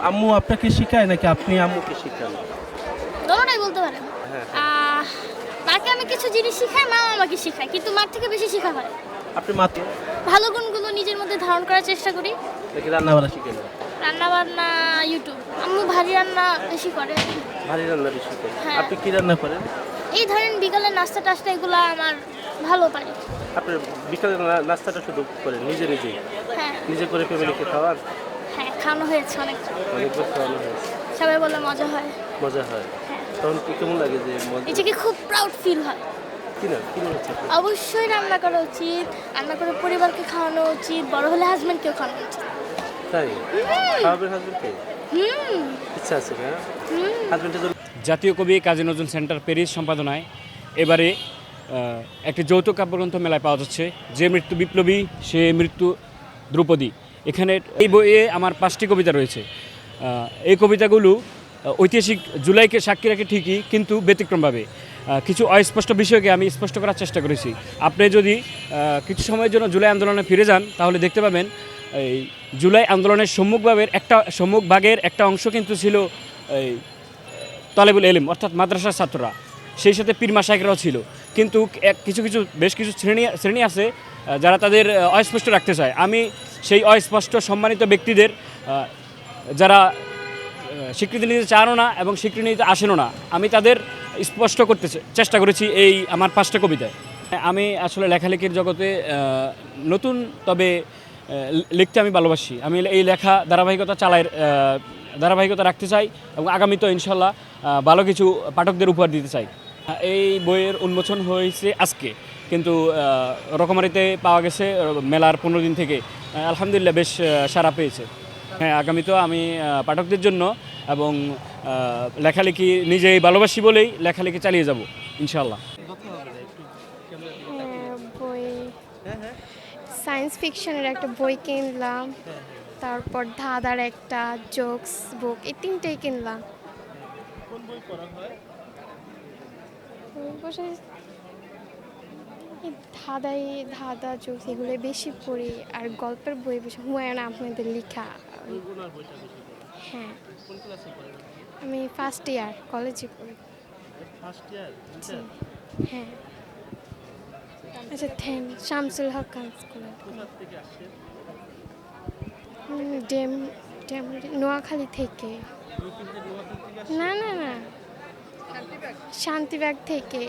আম্মু আপনাকে শেখায় নাকি আপনি আম্মুকে শেখান? দোনোটাই বলতে পারেন। হ্যাঁ। আহ, মাকে আমি কিছু জিনিস শিখাই মা আমাকে শেখায় কিন্তু মার থেকে বেশি শেখা হয়। আপনি মাতে ভালো গুণগুলো নিজের মধ্যে ধারণ করার চেষ্টা করি। নাকি রান্না বান্না শিখেন? রান্না বান্না ইউটিউব আম্মু ভারী রান্না বেশি করে। ভারী রান্না বেশি শিখেন হ্যাঁ। আপনি কি রান্না করেন? এই ধরেন বিকালের নাস্তা টাস্তা এগুলো আমার ভালো পারি আপনি বিকালে না- নাস্তাটা শুধু করেন নিজে নিজে হ্যাঁ। নিজে করে ফ্যামিলিকে খাওয়ান? হ্যাঁ খাওয়ানো হয়েছে অনেক। অনেকবার খাওয়ানো হয়েছে। সবাই বলে মজা হয়। মজা হয়। তখন কি কেমন লাগে যে নিজেকে খুব প্রাউড ফিল হয়? কি না কি মনে হচ্ছে আপনার? অবশ্যই রান্না করা উচিত। রান্না করে পরিবারকে খাওয়ানো উচিত। বড় হলে হাজব্যান্ডকেও খাওয়ানো উচিত। তাই? খাওয়াবেন হাজবেন্ডকে হুম। ইচ্ছা আছে না? হাজবেন্ডের জাতীয় কবি কাজী নজরুল সেন্টার প্যারিস সম্পাদনায় এবারে একটি যৌথ কাব্যগ্রন্থ মেলায় পাওয়া যাচ্ছে। যে মৃত্যু বিপ্লবী সে মৃত্যু দ্রৌপদী। এখানে এই বইয়ে আমার পাঁচটি কবিতা রয়েছে। এই কবিতাগুলো ঐতিহাসিক জুলাইকে সাক্ষী রাখে ঠিকই, কিন্তু ব্যতিক্রমভাবে। কিছু অস্পষ্ট বিষয়কে আমি স্পষ্ট করার চেষ্টা করেছি। আপনি যদি কিছু সময়ের জন্য জুলাই আন্দোলনে ফিরে যান, তাহলে দেখতে পাবেন, এই জুলাই আন্দোলনের সম্মুখভাবের একটা, সম্মুখভাগের একটা অংশ কিন্তু ছিল, এই, তালেবুল এলিম, অর্থাৎ মাদ্রাসার ছাত্ররা। সেই সাথে পীর মাসাইকরাও ছিল। কিন্তু কিছু কিছু, বেশ কিছু শ্রেণি শ্রেণি আছে যারা তাদের অস্পষ্ট রাখতে চায়। আমি সেই অস্পষ্ট সম্মানিত ব্যক্তিদের যারা স্বীকৃতি নিতে চানও না এবং স্বীকৃতি নিতে আসেনও না, আমি তাদের স্পষ্ট করতে চেষ্টা করেছি এই আমার পাঁচটা কবিতায়। আমি আসলে লেখালেখির জগতে নতুন, তবে লিখতে আমি ভালোবাসি। আমি এই লেখা ধারাবাহিকতা চালাই ধারাবাহিকতা রাখতে চাই এবং আগামীতে ইনশাল্লাহ ভালো কিছু পাঠকদের উপহার দিতে চাই। এই বইয়ের উন্মোচন হয়েছে আজকে। কিন্তু রকমারিতে পাওয়া গেছে, মেলার পনেরো দিন থেকে আলহামদুলিল্লাহ বেশ সাড়া পেয়েছে। হ্যাঁ আগামীতেও আমি পাঠকদের জন্য এবং লেখালেখি নিজেই ভালোবাসি বলেই লেখালেখি চালিয়ে যাব ইনশাল্লাহ হ্যাঁ, বই সায়েন্স ফিকশনের একটা বই কিনলাম তারপর ধাঁধার একটা জোকস বুক এই তিনটেই কিনলাম। বই ধাঁধাই ধাঁধা জোকস এগুলো বেশি পড়ি আর গল্পের বই বেশি হুমায়ুন আহমেদের লেখা। হ্যাঁ। আমি ফার্স্ট ইয়ার কলেজে পড়ি। হ্যাঁ। আচ্ছা থ্যাংক শামসুল হক খান স্কুলে ডেম ডেম নোয়াখালী থেকে। না না না। শান্তিবাগ থেকে।